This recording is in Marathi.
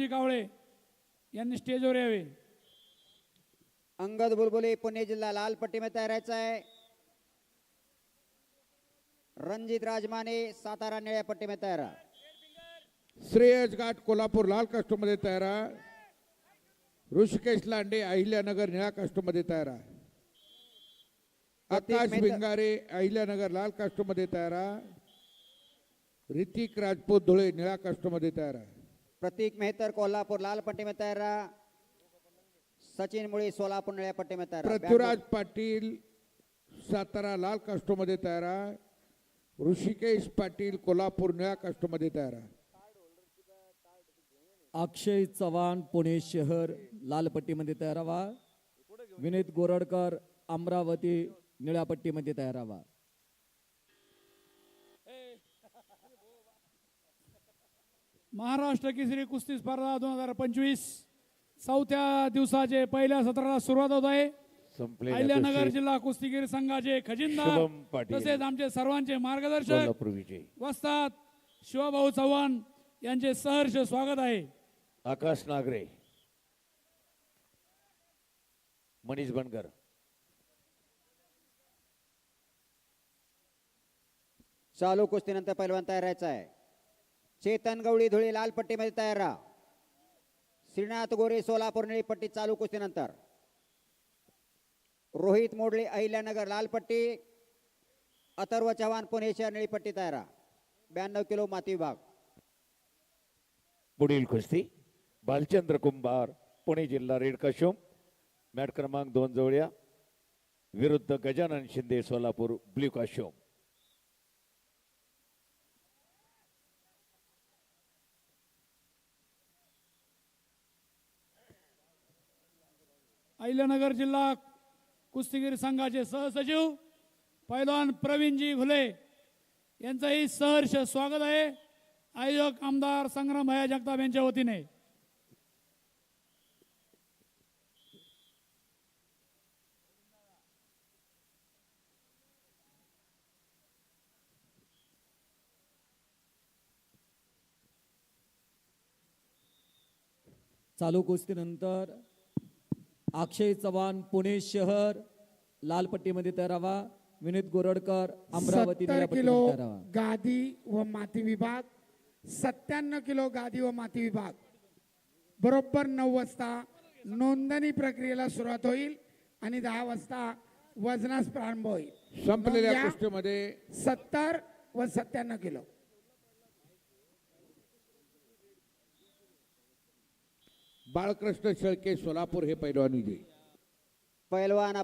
विठ्ठलजी कावळे यांनी स्टेजवर यावे. अंगद बुलबुले पुणे जिल्हा लाल पट्टीमध्ये तयार राहायचा आहे. रणजित राजमाने सातारा निळ्या पट्टीमध्ये तयार. श्रेयस घाट कोल्हापूर लाल कास्टमध्ये तयार ऋषिकेश लांडे अहिल्यानगर निळ्या कास्टमध्ये तयार आकाश भिंगारे अहिल्यानगर लाल कास्टमध्ये तयार ऋतिक राजपूत धुळे निळ्या कास्टमध्ये तयार आहे. प्रतीक मेहतर कोल्हापूर लाल पट्टीमध्ये तयार आहे. सचिन मुळे सोलापूर निळ्या पट्टीमध्ये तयार आहे. पृथ्वीराज पाटील सातारा लाल कास्टमध्ये तयार आहे ऋषिकेश पाटील कोल्हापूर निळ्या कास्टमध्ये तयार आहे अक्षय चव्हाण पुणे शहर लाल पट्टीमध्ये तयार व्हा विनीत गोरडकर अमरावती निळ्या पट्टीमध्ये तयार व्हा महाराष्ट्र केसरी कुस्ती स्पर्धा दोन हजार पंचवीस चौथ्या दिवसाचे पहिल्या सत्राला सुरुवात होत आहे. संपलेल्या अहिल्यानगर जिल्हा कुस्तीगीर संघाचे खजिनदार शुभम पाटील. तसेच आमचे सर्वांचे मार्गदर्शक वस्तात शिवभाऊ चव्हाण यांचे सहर्ष स्वागत आहे. आकाश नागरे मनीष बनकर. चालू कुस्तीनंतर पैलवान तयार राहायचा आहे. चेतन गवळी धुळे लाल पट्टीमध्ये तयार राहा. श्रीनाथ गोरे सोलापूर निळी पट्टी चालू कुस्तीनंतर. रोहित मोडले अहिल्यानगर लाल पट्टी अथर्व चव्हाण पुणे शहर निळी पट्टी तयार राहा. ब्याण्णव किलो माती विभाग. पुढील कुस्ती भालचंद्र कुंभार पुणे जिल्हा रेड काशोम. मॅट क्रमांक दोन जवळ्या. विरुद्ध गजानन शिंदे सोलापूर ब्ल्यू काशोम. अहिल्यानगर जिल्हा कुस्तीगीर संघाचे सहसचिव पैलवान प्रवीणजी घुले यांचंही सहर्ष स्वागत आहे. आयोजक आमदार संग्राम भया जगताप यांच्या वतीने. चालू कुस्तीनंतर अक्षय चव्हाण पुणे शहर लाल पट्टीमध्ये तयार व्हा विनीत गोरडकर अमरावती सत्तर किलो गादी व माती विभाग सत्त्याण्णव किलो गादी व माती विभाग. बरोबर नऊ वाजता नोंदणी प्रक्रियेला सुरुवात होईल आणि दहा वाजता वजनास प्रारंभ होईल. संपलेल्या. कुस्तीमध्ये सत्तर व सत्त्याण्णव किलो. बाळकृष्ण शेळके सोलापूर हे पैलवान विजयी. पैलवान